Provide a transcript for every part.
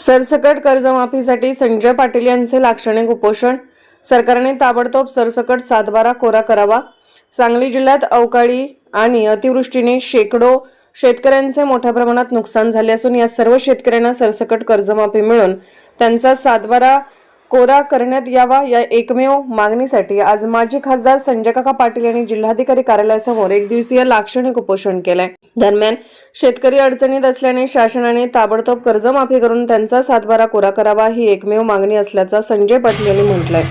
सरसकट कर्जमाफीसाठी संजय पाटील यांचे लाक्षणिक उपोषण. सरकारने ताबडतोब सरसकट सातबारा कोरा करावा. सांगली जिल्ह्यात अवकाळी आणि अतिवृष्टीने शेकडो शेतकऱ्यांचे मोठ्या प्रमाणात नुकसान झाले असून या सर्व शेतकऱ्यांना सरसकट कर्जमाफी मिळून त्यांचा सातबारा कोरा करण्यात यावा या एकमेव मागणीसाठी आज माजी खासदार संजय काका पाटील यांनी जिल्हाधिकारी कार्यालयासमोर एक दिवसीय लाक्षणिक उपोषण केलंय. दरम्यान शेतकरी अडचणीत असल्याने शासनाने ताबडतोब कर्जमाफी करून त्यांचा सातबारा कोरा करावा ही एकमेव मागणी असल्याचं संजय पाटील यांनी म्हटलंय.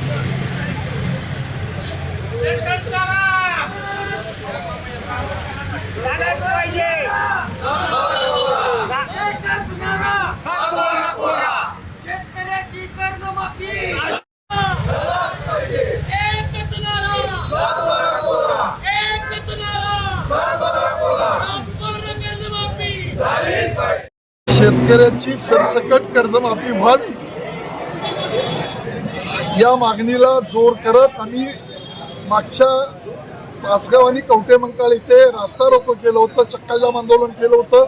शेतकऱ्याची सरसकट कर्जमाफी व्हावी. या मागणीला जोर करत आम्ही मागच्या पाचगाव आणि कवटे मंकाळ इथे रास्ता रोको केलं होतं चक्काजाम आंदोलन केलं होतं.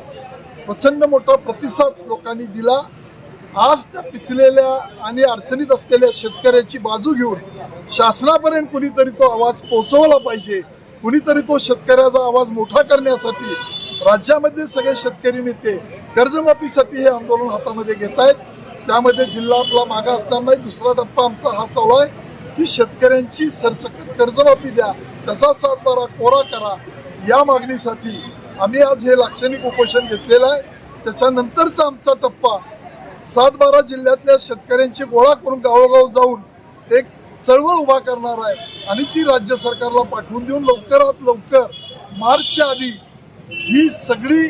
प्रचंड मोठा प्रतिसाद लोकांनी दिला. आज त्या पिचलेल्या आणि अडचणीत असलेल्या शेतकऱ्याची बाजू घेऊन शासनापर्यंत कुणीतरी तो आवाज पोहोचवला पाहिजे. कुणीतरी तो शेतकऱ्याचा आवाज मोठा करण्यासाठी राज्यामध्ये सगळे शेतकरी नेते कर्जमाफीसाठी हे आंदोलन हातामध्ये घेत आहेत. त्यामध्ये जिल्हा आपला मागा असताना दुसरा टप्पा आमचा हा चालू आहे. की शेतकऱ्यांची सरसकट कर्जमाफी द्या त्याचा सातबारा कोरा करा. या मागणीसाठी आम्ही आज हे लाक्षणिक उपोषण घेतलेलं आहे. त्याच्यानंतरचा आमचा टप्पा सातबारा जिल्ह्यातल्या शेतकऱ्यांची गोळा करून गावोगाव जाऊन एक चळवळ उभा करणार आहे आणि ती राज्य सरकारला पाठवून देऊन लवकरात लवकर मार्चच्या आधी ही सगळी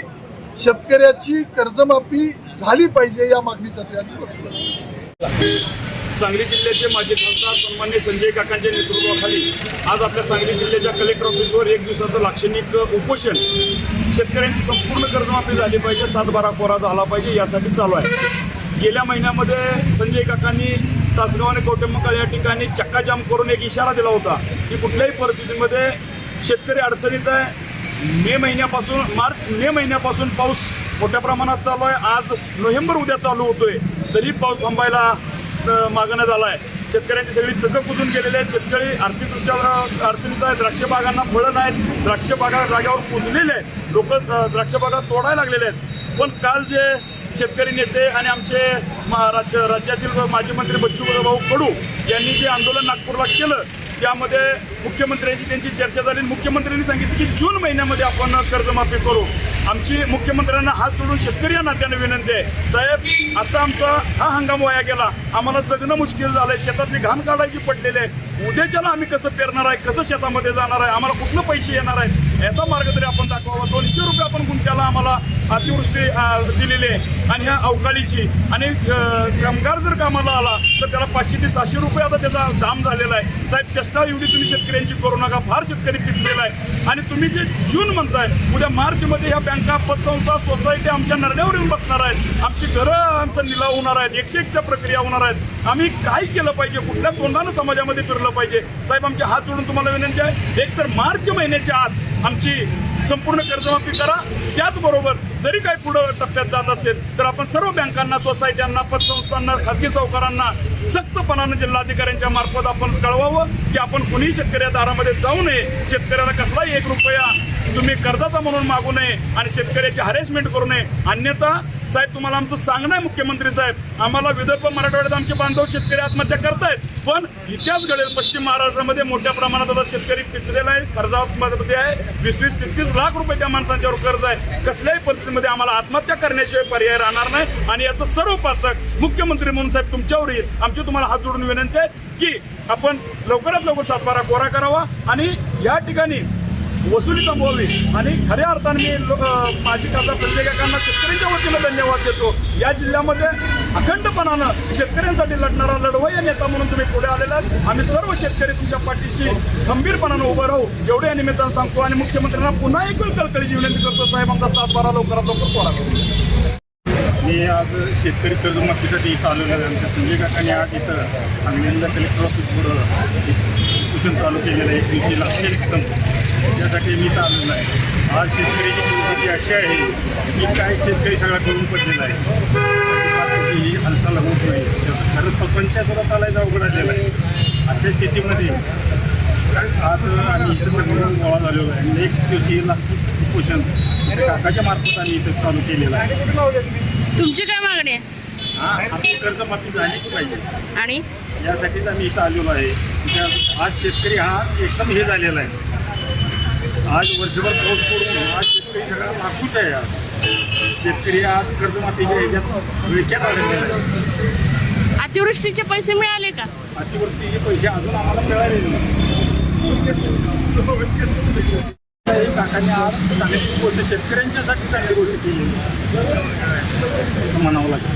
शेतकऱ्याची कर्जमाफी झाली पाहिजे या मागणीसाठी आम्ही बसलो. सांगली जिल्ह्याचे माजी खासदार सन्मान्य संजय काकांच्या नेतृत्वाखाली आज आपल्या सांगली जिल्ह्याच्या कलेक्टर ऑफिसवर एक दिवसाचं लाक्षणिक उपोषण. शेतकऱ्यांची संपूर्ण कर्जमाफी झाली पाहिजे सातबारा कोरा झाला पाहिजे यासाठी चालू आहे. गेल्या महिन्यामध्ये संजय काकांनी तासगाव आणि कौटुंबकाळ या ठिकाणी चक्काजाम करून एक इशारा दिला होता की कुठल्याही परिस्थितीमध्ये शेतकरी अडचणीत आहे मे महिन्यापासून मार्च मे महिन्यापासून पाऊस मोठ्या प्रमाणात चालू आहे. आज नोव्हेंबर उद्या चालू होतोय. तरी पाऊस थांबायला मागण्यात आला आहे शेतकऱ्यांची सगळी पिकं कुजून गेलेली आहेत. शेतकरी आर्थिकदृष्ट्या अडचणीत आहेत. द्राक्ष बागांना फळं नाहीत. द्राक्ष बागा जाग्यावर कुजलेले आहेत. लोक द्राक्ष बागा तोडायला लागलेले आहेत. पण काल जे शेतकरी नेते आणि आमचे राज्य राज्यातील माजी मंत्री बच्चू भाऊ कडू यांनी जे आंदोलन नागपूरला केलं त्यामध्ये मुख्यमंत्र्यांची त्यांची चर्चा झाली मुख्यमंत्र्यांनी सांगितलं की जून महिन्यामध्ये आपण कर्जमाफी करू. आमची मुख्यमंत्र्यांना हात जोडून शेतकरी या नात्याने विनंती आहे. साहेब आता आमचा हा हंगाम वाया गेला. आम्हाला जगणं मुश्किल झालंय. शेतातली घाण काढायची पडलेली आहे. उद्याच्याला आम्ही कसं पेरणार आहे? कसं शेतामध्ये जाणार आहे? आम्हाला कुठलं पैसे येणार आहे याचा मार्ग तरी आपण दाखवावा. दोनशे रुपये आपण गुंठ्याला आम्हाला अतिवृष्टी दिलेली आहे. आणि ह्या अवकाळीची. आणि कामगार जर कामाला आला तर त्याला पाचशे ते सहाशे रुपये आता त्याचा दाम झालेला आहे. साहेब चेष्टा एवढी तुम्ही शेतकऱ्यांची करू नका. फार शेतकरी पिचलेला आहे. आणि तुम्ही जे जून म्हणताय उद्या मार्चमध्ये ह्या बँका पतसंस्था सोसायटी आमच्या नरड्यावर येऊन बसणार आहेत. आमची घरं आमचा निलाव होणार आहेत. एकशे एकच्या प्रक्रिया होणार आहेत. आम्ही काय केलं पाहिजे? कुठल्या तोंडानं समाजामध्ये फिरलं पाहिजे? साहेब आमचे हात जोडून तुम्हाला विनंती आहे. एक तर मार्च महिन्याच्या आत आमची संपूर्ण कर्जमाफी करा. त्याचबरोबर जरी काही पुढं टप्प्यात जात असेल तर आपण सर्व बँकांना सोसायट्यांना पतसंस्थांना खाजगी सावकारांना सक्तपणानं जिल्हाधिकाऱ्यांच्या मार्फत आपण कळवावं की आपण कुणीही शेतकऱ्या दारामध्ये जाऊ नये. शेतकऱ्याला कसलाही एक रुपया तुम्ही कर्जाचा म्हणून मागू नये आणि शेतकऱ्याची हॅरेसमेंट करू नये. अन्यथा साहेब तुम्हाला आमचं सांगणं आहे मुख्यमंत्री साहेब. आम्हाला विदर्भ मराठवाड्यात आमचे बांधव शेतकरी आत्महत्या करतायत. पण इतिहास घडेल पश्चिम महाराष्ट्रामध्ये मोठ्या प्रमाणात आता शेतकरी पिचलेला आहे कर्जामध्ये आहे. वीस वीस तीस तीस लाख रुपये त्या माणसांच्यावर कर्ज आहे. कसल्याही परिस्थितीमध्ये आम्हाला आत्महत्या करण्याशिवाय पर्याय राहणार नाही. आणि याचं सर्व पाचक मुख्यमंत्री म्हणून साहेब तुमच्यावर येईल आमची तुम्हाला हात जोडून विनंती आहे की आपण लवकरात लवकर सातबारा कोरा करावा आणि या ठिकाणी वसुली थांबवावी आणि खऱ्या अर्थाने मी लोक माजी खासदार संजय काकांना शेतकऱ्यांच्या वतीनं धन्यवाद देतो. या जिल्ह्यामध्ये अखंडपणानं शेतकऱ्यांसाठी लढणारा लढवय्या नेता म्हणून तुम्ही पुढे आलेला आम्ही सर्व शेतकरी तुमच्या पाठीशी खंबीरपणानं उभं राहू. एवढे या निमित्तानं सांगतो आणि मुख्यमंत्र्यांना पुन्हा एक कळकळीची विनंती करतो साहेब आमचा सातबारा लवकरात लवकर कोणा करू. मी आज शेतकरी कर्जमाफीसाठी इथं आलेलो आहे. आमच्या संजय काकांनी आज इथं सांगलीला कलेक्टर ऑफिस पुढं उपोषण चालू केलेलं आहे. एक दिवशी लाक्षणिक संप त्यासाठी मी इथं आलेलो आहे आज शेतकऱ्याची परिस्थिती अशी आहे की काय शेतकरी सगळा करून पडलेला आहे. ही पंचायतला चालायचा अवघड आलेला आहे. अशा स्थितीमध्ये आज आम्ही इथं सगळं गोळा झालेलो आहे. आणि एक दिवशी उपोषण इथं काकाच्या मार्फत आम्ही इथं चालू केलेलं आहे. तुमची काय मागणी आहे? हा आमची कर्जमाफी झाली की पाहिजे. आणि? यासाठीच आम्ही इथं आलेलो आहे. आज शेतकरी हा एकदम हे झालेला आहे. आज वर्षभर पाऊस पडून आज शेतकरी सगळा नाखूश आहे आज. शेतकरी आज कर्जमाफीच्या ह्याच्यात विळख्यात आलेला आहे. अतिवृष्टीचे पैसे मिळाले का? अतिवृष्टीचे पैसे अजून आम्हाला नाही. काकांनी आज चांगली गोष्ट शेतकऱ्यांच्यासाठी चांगली गोष्ट. असं म्हणावं लागेल.